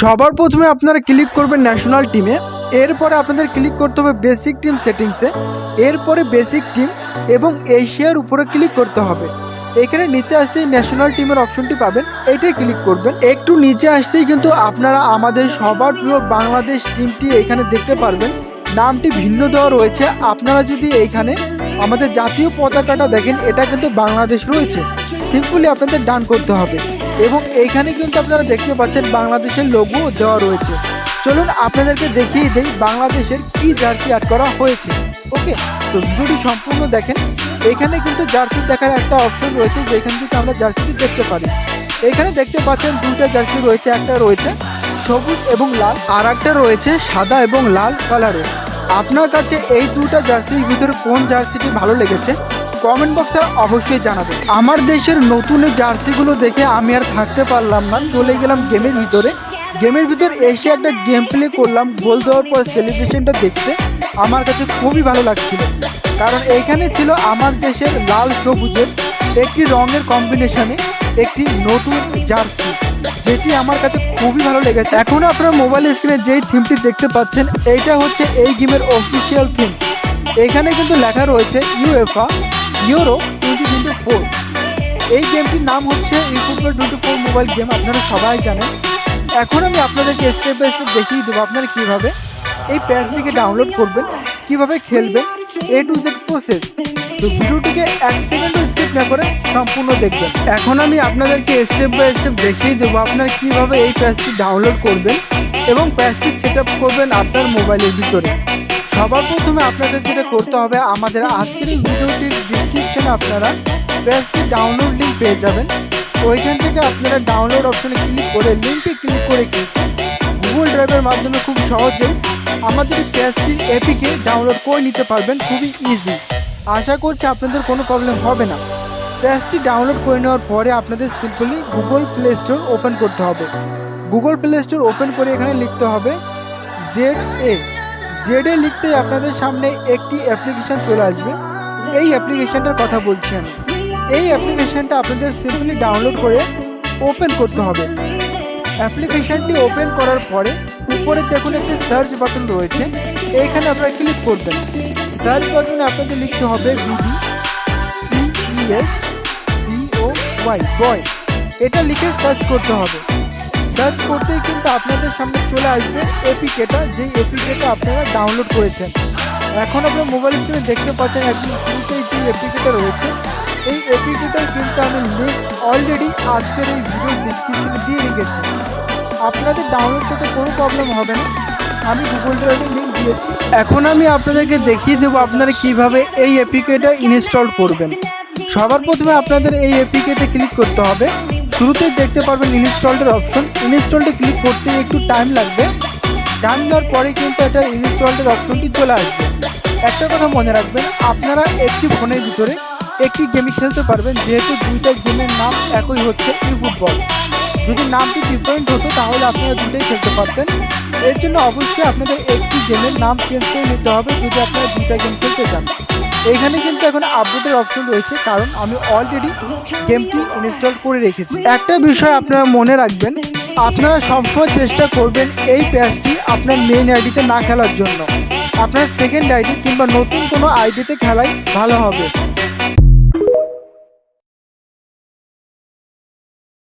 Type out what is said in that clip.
সবার প্রথমে আপনারা ক্লিক করবেন ন্যাশনাল টিমে এরপরে আপনাদের ক্লিক করতে হবে বেসিক টিম সেটিংসে এরপরে বেসিক টিম এবং এশিয়ার উপরে ক্লিক করতে হবে। এখানে নিচে আসতেই ন্যাশনাল টিমের অপশনটি পাবেন, এটাই ক্লিক করবেন। একটু নিচে আসতেই কিন্তু আপনারা আমাদের সবার প্রিয় বাংলাদেশ টিমটি এখানে দেখতে পারবেন। নামটি ভিন্ন দেওয়া রয়েছে, আপনারা যদি এইখানে আমাদের জাতীয় পতাকাটা দেখেন, এটা কিন্তু বাংলাদেশ রয়েছে। সিম্পলি আপনাদের ডান করতে হবে। এবং এইখানে কিন্তু আপনারা দেখতে পাচ্ছেন বাংলাদেশের লোগো দেওয়া রয়েছে। চলুন আপনাদেরকে দেখিয়ে দেই বাংলাদেশের কি জার্সি অ্যাড করা হয়েছে। ওকে, তো ভিডিওটি সম্পূর্ণ দেখেন। এখানে কিন্তু জার্সি দেখার একটা অপশন রয়েছে, যেখান থেকে আমরা জার্সিটি দেখতে পারি। এখানে দেখতে পাচ্ছেন দুইটা জার্সি রয়েছে, একটা রয়েছে সবুজ এবং লাল, আর একটা রয়েছে সাদা এবং লাল কালারের। আপনার কাছে এই দুটা জার্সির ভিতরে কোন জার্সিটি ভালো লেগেছে? কমেন্ট বক্সে অবশ্যই জানাবেন। আমার দেশের নতুন জার্সিগুলো দেখে আমি আর থাকতে পারলাম না। চলে গেলাম গেমের ভিতরে। গেমের ভিতর এসে একটা গেম প্লে করলাম। গোল দেওয়ার পর সেলিব্রেশনটা দেখতে আমার কাছে খুবই ভালো লাগছিল। কারণ এইখানে ছিল আমার দেশের লাল সবুজের একটি রঙের কম্বিনেশনে একটি নতুন জার্সি, যেটি আমার কাছে খুবই ভালো লেগেছে। এখন আপনারা মোবাইল স্ক্রিনে যেই থিমটি দেখতে পাচ্ছেন, এইটা হচ্ছে এই গেমের অফিসিয়াল থিম এখানে কিন্তু লেখা রয়েছে UEFA Euro twenty twenty four এই গেমটির নাম হচ্ছে eFootball twenty four mobile game আপনারা সবাই জানেন। এখন আমি আপনাদেরকে স্টেপ বাই স্টেপ দেখিয়ে দেবো আপনারা কীভাবে এই প্যাচটিকে ডাউনলোড করবেন, কীভাবে খেলবেন এ টু জেড প্রসেস তো ভিডিওটিকে এক সেকেন্ডও স্কিপ না করে সম্পূর্ণ দেখবেন। এখন আমি আপনাদেরকে স্টেপ বাই স্টেপ দেখিয়ে দেবো আপনারা কীভাবে এই প্যাচটি ডাউনলোড করবেন এবং প্যাচটি সেট করবেন আপনার মোবাইলের ভিতরে। সবার প্রথমে আপনাদের যেটা করতে হবে, আমাদের আজকের ভিডিওটির ডিসক্রিপশনে আপনারা প্যাচটি ডাউনলোড লিঙ্ক পেয়ে যাবেন। ওইখান থেকে আপনারা ডাউনলোড অপশনে ক্লিক করে লিঙ্কে ক্লিক করে কিন্তু গুগল ড্রাইভের মাধ্যমে খুব সহজেই আমাদের প্যাচটির এপিকে ডাউনলোড করে নিতে পারবেন, খুবই ইজি আশা করছি আপনাদের কোনো প্রবলেম হবে না। প্যাচটি ডাউনলোড করে নেওয়ার পরে আপনাদের simply Google Play Store open করতে হবে। গুগল প্লে স্টোর ওপেন করে এখানে লিখতে হবে জেড এ জেড এ লিখতেই আপনাদের সামনে একটি অ্যাপ্লিকেশন চলে আসবে। এই অ্যাপ্লিকেশানটার কথা বলছি আমি। এই অ্যাপ্লিকেশনটা আপনাদের সিম্পলি ডাউনলোড করে ওপেন করতে হবে। অ্যাপ্লিকেশনটি ওপেন করার পরে উপরে দেখুন একটি সার্চ বাটন রয়েছে। এইখানে আপনারা ক্লিক করবেন। সার্চ বাটনে আপনাদের লিখতে হবে B D E S B O Y boy এটা লিখে সার্চ করতে হবে। সার্চ করতেই কিন্তু আপনাদের সামনে চলে আসবে এপিকেটা যেই এপিকেটা আপনারা ডাউনলোড করেছেন। এখন আপনার মোবাইল স্ক্রিনে দেখতে পাচ্ছেন একদম শুরুতেই যে এপিকেটা রয়েছে, এই এপিকেটার কিন্তু আমি লিঙ্ক অলরেডি আজকের এই ভিডিও ডিসক্রিপশনে দিয়ে রেখেছি। আপনাদের ডাউনলোড করতে কোনো প্রবলেম হবে না, আমি গুগল ড্রাইভের লিঙ্ক দিয়েছি। এখন আমি আপনাদেরকে দেখিয়ে দেবো আপনারা কীভাবে এই এপিকেটা ইনস্টল করবেন। সবার প্রথমে আপনাদের এই এপিকেতে ক্লিক করতে হবে। শুরুতেই দেখতে পারবেন ইনস্টলের অপশন। ইনস্টলটা ক্লিক করতে একটু টাইম লাগবে। ডান দেওয়ার পরে কিন্তু এটা ইনস্টলের অপশনটি চলে আসবে। একটা কথা মনে রাখবেন, আপনারা একটি ফোনের ভিতরে একটি গেমই খেলতে পারবেন, যেহেতু দুইটা গেমের নাম একই হচ্ছে ই ফুটবল যদি নামটি ডিফারেন্ট হতো, তাহলে আপনারা দুটোই খেলতে পারতেন। এর জন্য অবশ্যই আপনাদের একটি গেমের নাম চেঞ্জ করে নিতে হবে, যদি আপনারা দুইটা গেম খেলতে চান। এইখানে কিন্তু এখন আপডেটের অপশন রয়েছে, কারণ আমি অলরেডি গেমটি ইনস্টল করে রেখেছি। একটা বিষয় আপনারা মনে রাখবেন, আপনারা সবসময় চেষ্টা করবেন এই প্যাচটি আপনার মেইন আইডিতে না খেলার জন্য। আপনার সেকেন্ড আইডি কিংবা নতুন কোনো আইডিতে খেলাই ভালো হবে।